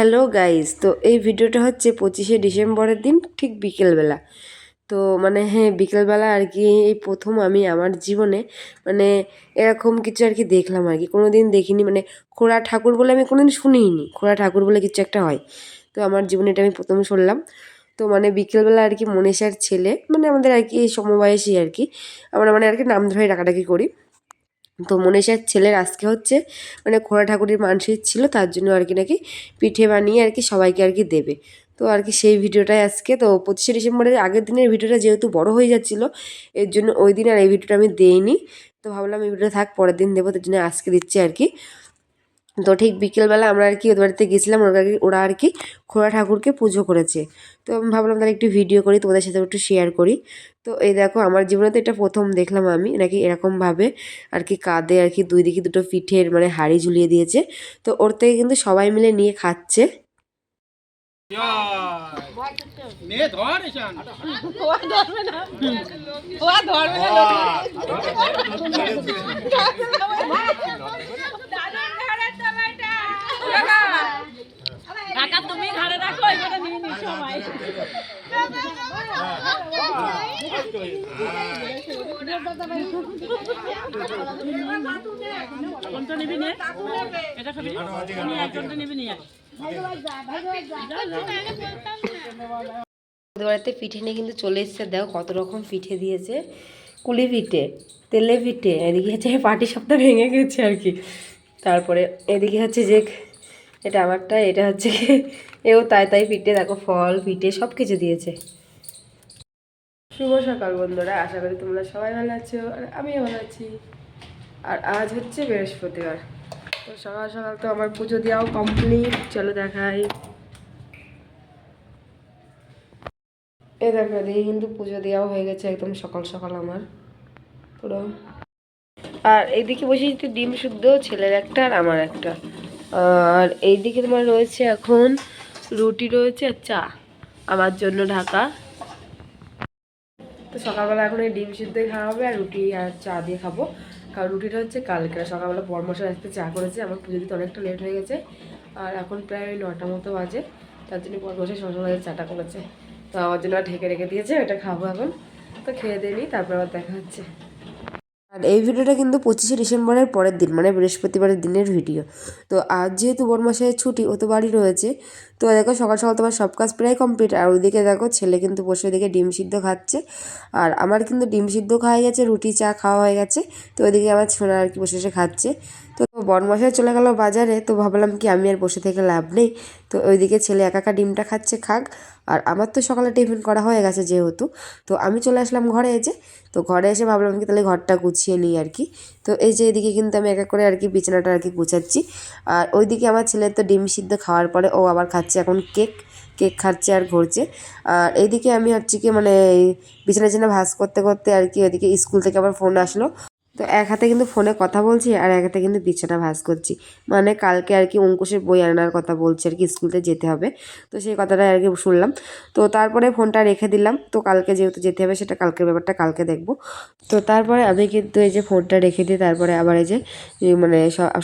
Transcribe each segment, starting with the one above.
Hello guys তো এই ভিডিওটা হচ্ছে পঁচিশে ডিসেম্বরের দিন, ঠিক বিকেলবেলা। তো মানে হ্যাঁ বিকেলবেলা আর কি এই প্রথম আমি আমার জীবনে মানে এরকম কিছু আর কি দেখলাম আর কি। কোনো দিন দেখিনি মানে খোড়া ঠাকুর বলে আমি কোনো কোনোদিন শুনিনি খোড়া ঠাকুর বলে কিছু একটা হয়। তো আমার জীবনে এটা আমি প্রথম শুনলাম। তো মানে বিকেলবেলা আর কি মনীষার ছেলে মানে আমাদের আর কি সমবয়সী আর কি, আমরা মানে আর কি নাম ধরে ডাকাডাকি করি। তো মনীষার ছেলের আজকে হচ্ছে মানে খোড়া ঠাকুরের মানসিক ছিল, তার জন্য আর কি নাকি পিঠে বানিয়ে আর কি সবাইকে আর কি দেবে। তো আর কি সেই ভিডিওটাই আজকে। তো পঁচিশে ডিসেম্বরের আগের দিনের ভিডিওটা যেহেতু বড় হয়ে যাচ্ছিল, এর জন্য ওই দিন আর এই ভিডিওটা আমি দেইনি। তো ভাবলাম এই ভিডিওটা থাক, পরের দিন দেবো, তার জন্য আজকে দিচ্ছি আর কি। তো ঠিক বিকেলবেলা আমরা আর কি ওদের বাড়িতে গেছিলাম ওরা আর কি ওরা আর কি খোড়া ঠাকুরকে পুজো করেছে। তো আমি ভাবলাম তাহলে একটু ভিডিও করি তোমাদের সাথে একটু শেয়ার করি। তো এই দেখো আমার জীবনে তো এটা প্রথম দেখলাম আমি নাকি এরকমভাবে আর কি কাঁধে আর কি দুই দিকে দুটো পিঠের মানে হাড়ি ঝুলিয়ে দিয়েছে। তো ওর থেকে কিন্তু সবাই মিলে নিয়ে খাচ্ছে। নে ধর এখান কাকা তুমি ঘরে রাখো এখানে নিয়ে নি সবাই কোনটা নিবি নে এটা খাবি? নিবি আয়। বাড়িতে পিঠে নিয়ে কিন্তু চলে এসছে। দেখো কত রকম পিঠে দিয়েছে। কুলি পিঠে, তেলে পিঠে, এদিকে হচ্ছে পাটি সপ্তাহ ভেঙে গেছে আর কি। তারপরে এদিকে হচ্ছে যে, এটা আমারটা, এটা হচ্ছে এও তাই তাই পিঠে, দেখো ফল, পিঠে সব কিছু দিয়েছে। শুভ সকাল বন্ধুরা, আশা করি তোমরা সবাই ভালো আছো আর আমিও ভালো আছি। আর আজ হচ্ছে বৃহস্পতিবার, তো সকাল সকাল তো আমার পুজো দেওয়াও কমপ্লিট চলো দেখাই। এই দেখো, এদিকে কিন্তু পুজো দেওয়াও হয়ে গেছে একদম সকাল সকাল আমার, পুরো। আর এইদিকে বসে যেতে ডিম শুদ্ধ ছেলের একটা আর আমার একটা। আর এইদিকে তোমার রয়েছে এখন রুটি রয়েছে আর চা, আমার জন্য ঢাকা। তো সকালবেলা এখন এই ডিম সিদ্ধই খাওয়া হবে আর রুটি আর চা দিয়ে খাব। কারণ রুটিটা হচ্ছে কালকে। সকালবেলা পরমশা আসতে চা করেছে, আমার পুজো দিতে অনেকটা লেট হয়ে গেছে। আর এখন প্রায় নটা মতো বাজে, তার জন্য পরমশা সকালবেলা চাটা করেছে। তো আমার জন্য ঢেকে রেখে দিয়েছে, ওটা খাব এখন। তো খেয়ে দিয়ে নিই, তারপর আবার দেখা হচ্ছে। আর এই ভিডিওটা কিন্তু পঁচিশে ডিসেম্বরের পরের দিন মানে বৃহস্পতিবারের দিনের ভিডিও। তো আজ যেহেতু বরমাসের ছুটি, ও তো বাড়ি রয়েছে, তো দেখো সকাল সকাল তোমার সব কাজ প্রায় কমপ্লিট আর ওইদিকে দেখো ছেলে কিন্তু বসে ওইদিকে ডিম সিদ্ধ খাচ্ছে। আর আমার কিন্তু ডিম সিদ্ধ খাওয়া গেছে, রুটি, চা খাওয়া হয়ে গেছে, তো ওইদিকে আমার ছোনা আর কি বসে বসে খাচ্ছে। তো বরমাসায় চলে গেল বাজারে, তো ভাবলাম কি আমি আর বসে থেকে লাভ নেই। তো ওইদিকে ছেলে একা একা ডিমটা খাচ্ছে খাক। আর আমার তো সকালে টিফিন করা হয়ে গেছে যেহেতু, তো আমি চলে আসলাম ঘরে এসে। তো ঘরে এসে ভাবলাম কি তাহলে ঘরটা গুছিয়ে নিই আর কি। তো এই যে এদিকে কিন্তু আমি এক এক করে আর কি বিছানাটা আর কি গুছাচ্ছি। আর ওইদিকে আমার ছেলের তো ডিম সিদ্ধ খাওয়ার পরে ও আবার খাচ্ছে এখন কেক কেক খাচ্ছে আর ঘুরছে। আর এইদিকে আমি হচ্ছে কি মানে বিছানা বিছানা ভাস করতে করতে আর কি ওইদিকে স্কুল থেকে আবার ফোন আসলো। তো এক হাতে কিন্তু ফোনে কথা বলছি আর এক হাতে কিন্তু বিছানা ভাস করছি। মানে কালকে আর কি অঙ্কুশের বই আনার কথা বলছে আর কি, স্কুলতে যেতে হবে। তো সেই কথাটা আর কি শুনলাম। তো তারপরে ফোনটা রেখে দিলাম। তো কালকে যেহেতু যেতে হবে, সেটা কালকের ব্যাপারটা কালকে দেখব। তো তারপরে আমি কিন্তু এই যে ফোনটা রেখে দিয়ে তারপরে আবার এই যে মানে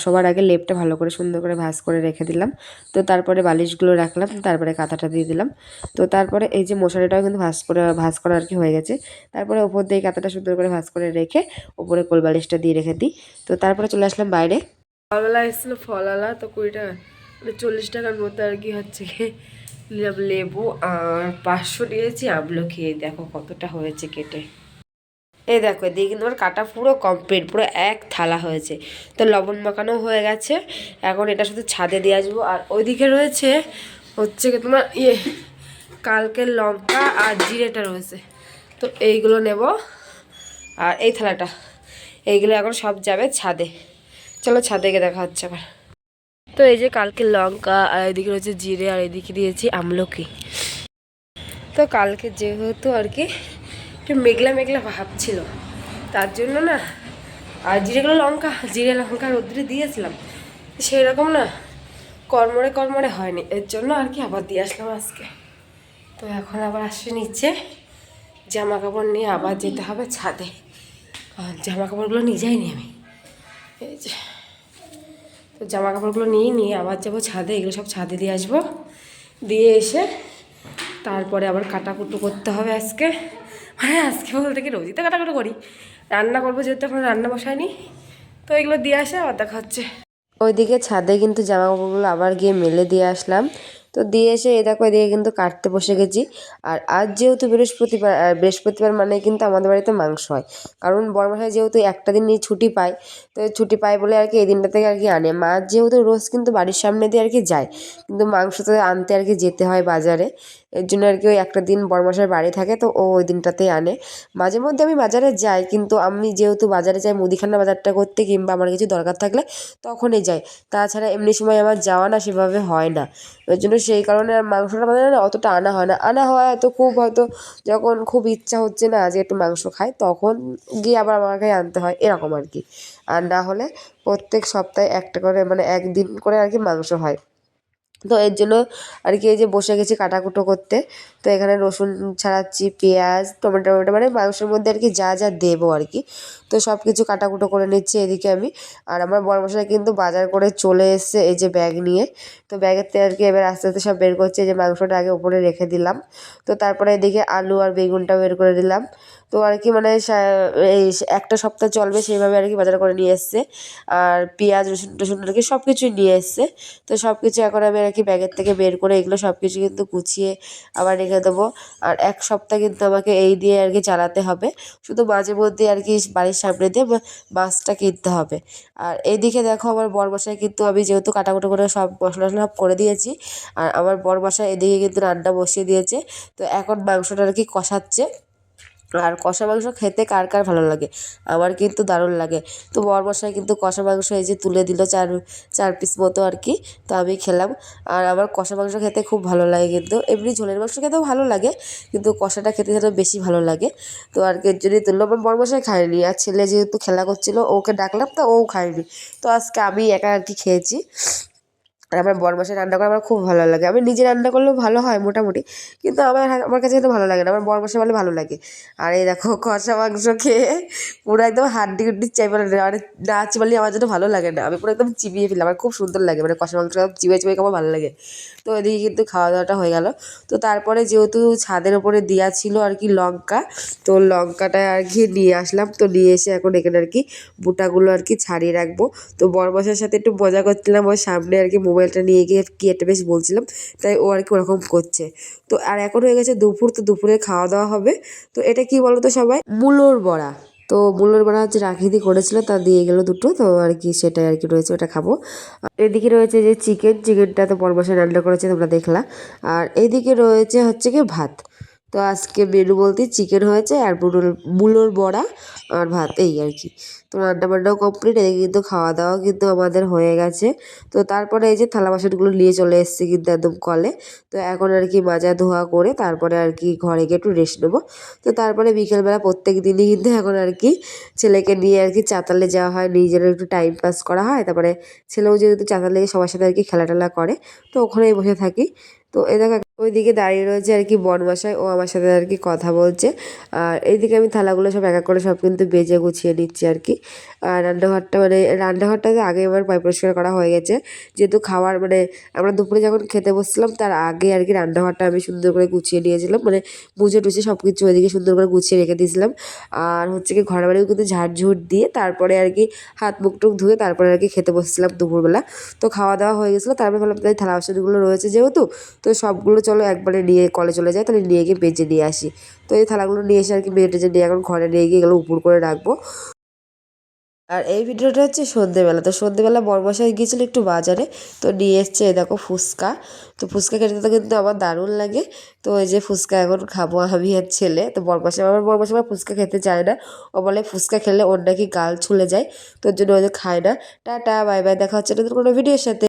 সবার আগে লেপটা ভালো করে সুন্দর করে ভাঁজ করে রেখে দিলাম। তো তারপরে বালিশগুলো রাখলাম, তারপরে কাঁথাটা দিয়ে দিলাম। তো তারপরে এই যে মশারিটাও কিন্তু ভাঁজ করে, ভাঁজ করা আর কি হয়ে গেছে। তারপরে ওপর দিয়ে কাঁথাটা সুন্দর করে ভাঁজ করে রেখে ওপরে কোল বালিশটা দিয়ে রেখে দিই। তো তারপরে চলে আসলাম বাইরে। সকালবেলা এসেছিল ফলালা, তো কুড়ি টাকা মানে চল্লিশ টাকার মতো আর কি হচ্ছে নিলাম লেবু আর পাঁচশো নিয়েছি আমলো খেয়ে দেখো কতটা হয়েছে কেটে। এই দেখো, এদিকে কিন্তু আমার কাটা পুরো কমপ্লিট পুরো এক থালা হয়েছে। তো লবণ মাখানো হয়ে গেছে, এখন এটা শুধু ছাদে দিয়ে আসব। আর ওইদিকে রয়েছে হচ্ছে কি তোমার ইয়ে কালকের লঙ্কা আর জিরেটা রয়েছে। তো এইগুলো নেব, আর এই থালাটা। এইগুলো এখন সব যাবে ছাদে। চলো ছাদে গিয়ে দেখা হচ্ছে আবার। তো এই যে কালকে লঙ্কা, আর এদিকে রয়েছে জিরে, আর এদিকে দিয়েছি আমলকি। তো কালকে যেহেতু আর কি একটু মেঘলা মেঘলা ভাব ছিল, তার জন্য না, আর জিরেগুলো লঙ্কা, জিরে, লঙ্কা, রোদ্রে দিয়েছিলাম। সেই রকম না কর্মরে কর্মরে হয়নি। এর জন্য আর কি আবার দিয়ে আসলাম আজকে। তো এখন আবার আসে নিচ্ছে জামা কাপড় নিয়ে আবার যেতে হবে ছাদে। জামা কাপড়গুলো নিয়ে যাইনি আমি। এই যে, তো জামা কাপড়গুলো নিয়ে নিয়ে আবার যাব ছাদে, এগুলো সব ছাদে দিয়ে আসব। দিয়ে এসে তারপরে আবার কাটাকুটো করতে হবে আজকে। মানে আজকে বলতে কি, রোজই তো কাটাকুটো করি। রান্না করব যেহেতু এখন রান্না বসায়নি তো এগুলো দিয়ে আসে, আবার দেখা হচ্ছে। ওইদিকে ছাদে কিন্তু জামা কাপড়গুলো আবার গিয়ে মেলে দিয়ে আসলাম। তো দিয়ে এসে এই দেখো, এদিকে কিন্তু কাটতে বসে গেছি। আর আজ যেহেতু বৃহস্পতিবার আর বৃহস্পতিবার মানে কিন্তু আমাদের বাড়িতে মাংস হয়। কারণ বড়মাসায় যেহেতু একটা দিন নিয়ে ছুটি পায়, তো ছুটি পায় বলে আর কি এই দিনটা থেকে আর কি আনে। মাছ যেহেতু রোজ কিন্তু বাড়ির সামনে দিয়ে আর কি যায়, কিন্তু মাংস তো আনতে আর কি যেতে হয় বাজারে। এর জন্য আর কি ওই একটা দিন বড়মশাই বাড়ি থাকে, তো ও ওই দিনটাতেই আনে। মাঝে মধ্যে আমি বাজারে যাই, কিন্তু আমি যেহেতু বাজারে যাই, মুদিখানা বাজারটা করতে কিংবা আমার কিছু দরকার থাকলে তখনই যাই। তাছাড়া এমনি সময় আমার যাওয়া না সেভাবে হয় না। ওই জন্য সেই কারণে আর মাংসটা বাজারে না অতটা আনা হয় না। আনা হয় হয়তো খুব হয়তো যখন খুব ইচ্ছা হচ্ছে না যে একটু মাংস খাই, তখন গিয়ে আবার আমাকে আনতে হয়, এরকম আর কি। আর না হলে প্রত্যেক সপ্তাহে একটা করে মানে একদিন করে আর কি মাংস হয়। তো এর জন্য আর কি এই যে বসে গেছি কাটাকুটো করতে। তো এখানে রসুন ছাড়াচ্ছি, পেঁয়াজ, টমেটো টমেটো মানে মাংসের মধ্যে আর কি যা যা দেবো আর কি। তো সব কিছু কাটাকুটো করে নিচ্ছি এদিকে আমি। আর আমার বড় মশাই কিন্তু বাজার করে চলে এসছে এই যে ব্যাগ নিয়ে। তো ব্যাগের থেকে আর কি এবার আস্তে আস্তে সব বের করছে যে মাংসটা আগে ওপরে রেখে দিলাম। তো তারপরে এদিকে আলু আর বেগুনটা বের করে দিলাম। তো আর কি মানে এই একটা সপ্তাহ চলবে সেইভাবে আর কি বাজার করে নিয়ে এসছে। আর পেঁয়াজ, রসুন, টসুন আর কি সব কিছুই নিয়ে এসছে। তো সব কিছু এখন আমি আর কি ব্যাগের থেকে বের করে এগুলো সব কিছু কিন্তু গুছিয়ে আবার রেখে দেবো। আর এক সপ্তাহ কিন্তু আমাকে এই দিয়ে আর কি চালাতে হবে। শুধু মাঝে মধ্যে আর কি বাড়ির সামনে দিয়ে মাছটা কিনতে হবে। আর এইদিকে দেখো আমার বর মশাই কিন্তু আমি যেহেতু কাটাকুটো করে সব মশলা সব করে দিয়েছি, আর আমার বর মশাই এদিকে কিন্তু রান্না বসিয়ে দিয়েছে। তো এখন মাংসটা আর কি কষাচ্ছে। আর কষা মাংস খেতে কার কার ভালো লাগে? আমার কিন্তু দারুণ লাগে। তো বরমশাই কিন্তু কষা মাংস এই যে তুলে দিল চার চার পিস মতো আর কি তো আমি খেলাম। আর আমার কষা মাংস খেতে খুব ভালো লাগে কিন্তু। এমনি ঝোলের মাংস খেতেও ভালো লাগে কিন্তু কষাটা খেতে যেন বেশি ভালো লাগে। তো আর কি জন্যই তুললো আমার বরমশাই খায়নি আর ছেলে যেহেতু খেলা করছিল ওকে ডাকলাম তো ও খায়নি। তো আজকে আমি একা আর কি খেয়েছি। আর আমার বরমাসের রান্না করে, আমার খুব ভালো লাগে। আমি নিজে রান্না করলেও ভালো হয় মোটামুটি, কিন্তু আমার আমার কাছে কিন্তু ভালো লাগে না। আমার বর বরমাসে বলে ভালো লাগে। আর এই দেখো, কষা মাংস খেয়ে পুরো একদম হাড্ডি গুড্ডি চাই মানে মানে না চিবালি আমার জন্য ভালো লাগে না। আমি পুরো একদম চিবিয়ে ফেলি আমার খুব সুন্দর লাগে। মানে কষা মাংস চিবিয়ে চিবিয়ে আমার ভালো লাগে। তো এদিকে কিন্তু খাওয়া দাওয়াটা হয়ে গেল। তো তারপরে যেহেতু ছাদের ওপরে দেওয়া ছিল আর কি লঙ্কা, তো লঙ্কাটা আর কি নিয়ে আসলাম। তো নিয়ে এসে এখন এখানে আর কি বুটাগুলো আর কি ছাড়িয়ে রাখব। তো বরমশার সাথে একটু মজা করছিলাম, ওর সামনে আর কি মোবাইলটা নিয়ে গিয়ে কী একটা বেশ বলছিলাম তাই ও আর কি ওরকম করছে। তো আর এখন হয়ে গেছে দুপুর তো দুপুরে খাওয়া দাওয়া হবে। তো এটা কি বলো তো সবাই? মূলোর বড়া। তো মূলোর বড়া হচ্ছে রাখিদি করেছিল তা দিয়ে গেলো দুটো তো আর কি সেটাই আর কি রয়েছে ওটা খাব। এদিকে রয়েছে যে চিকেন চিকেনটা তো পরমাসে রান্না করেছে তোমরা দেখলা। আর এদিকে রয়েছে হচ্ছে কি ভাত। তো আজকে মেনু বলতে চিকেন হয়েছে আর মূলোর মূলোর বড়া আর ভাত, এই আর কি। তো রান্না বান্নাও কমপ্লিট এদিকে কিন্তু খাওয়া দাওয়া কিন্তু আমাদের হয়ে গেছে। তো তারপরে এই যে থালা বাসনগুলো নিয়ে চলে এসেছে কিন্তু একদম কলে। তো এখন আর কি মাজা ধোয়া করে তারপরে আর কি ঘরে গিয়ে একটু রেস্ট নেব। তো তারপরে বিকেলবেলা প্রত্যেক দিনই কিন্তু এখন আর কি ছেলেকে নিয়ে আর কি চাতালে যাওয়া হয় নিজেরও একটু টাইম পাস করা হয়। তারপরে ছেলেও যেহেতু চাতালে সবার সাথে আর কি খেলা টেলা করে, তো ওখানেই বসে থাকি। তো এই দেখো, ওইদিকে দাঁড়িয়ে রয়েছে আর কি বনবাসায়। ও আমার সাথে আর কি কথা বলছে। আর এইদিকে আমি থালাগুলো সব এক করে সব কিন্তু বেজে গুছিয়ে নিচ্ছি আর কি। আর রান্নাঘরটা মানে রান্নাঘরটা তো আগে আমার পয় পরিষ্কার করা হয়ে গেছে। যেহেতু খাওয়ার মানে আমরা দুপুরে যখন খেতে বসছিলাম, তার আগে আর কি রান্নাঘরটা আমি সুন্দর করে গুছিয়ে নিয়েছিলাম। মানে বুঝে টুছে সব কিছু ওইদিকে সুন্দর করে গুছিয়ে রেখে দিয়েছিলাম। আর হচ্ছে কি ঘরের বাড়িও কিন্তু ঝাড়ঝুট দিয়ে তারপরে আর কি হাত মুখ টুক ধুয়ে তারপরে আর কি খেতে বসছিলাম দুপুরবেলা। তো খাওয়া দাওয়া হয়ে গেছিল, তারপরে ভাবলাম তাই থালা বাসনগুলো রয়েছে যেহেতু তো সবগুলো চলো একবারে নিয়ে কলে চলে যায় তাহলে নিয়ে গিয়ে বেজে নিয়ে আসি। তো এই থালাগুলো নিয়ে এসে আর কি টেজে নিয়ে এখন ঘরে নিয়ে গিয়ে এগুলো উপর করে রাখব। আর এই ভিডিওটা হচ্ছে সন্ধ্যেবেলা তো সন্ধ্যেবেলা বরমশাই গিয়েছিল একটু বাজারে, তো নিয়ে এসছে দেখো ফুচকা। তো ফুচকা খেতে তো কিন্তু আমার দারুণ লাগে, তো ওই যে ফুচকা এখন খাব আমি আর ছেলে, তো বরমশাই, আমার বরমশাই ফুচকা খেতে চায় না। ও বলে ফুচকা খেলে ওর নাকি গাল ছুলে যায় তোর জন্য ওদের খায় না। টাটা, বাই বাই, দেখা হচ্ছে নতুন কোনো ভিডিওর সাথে।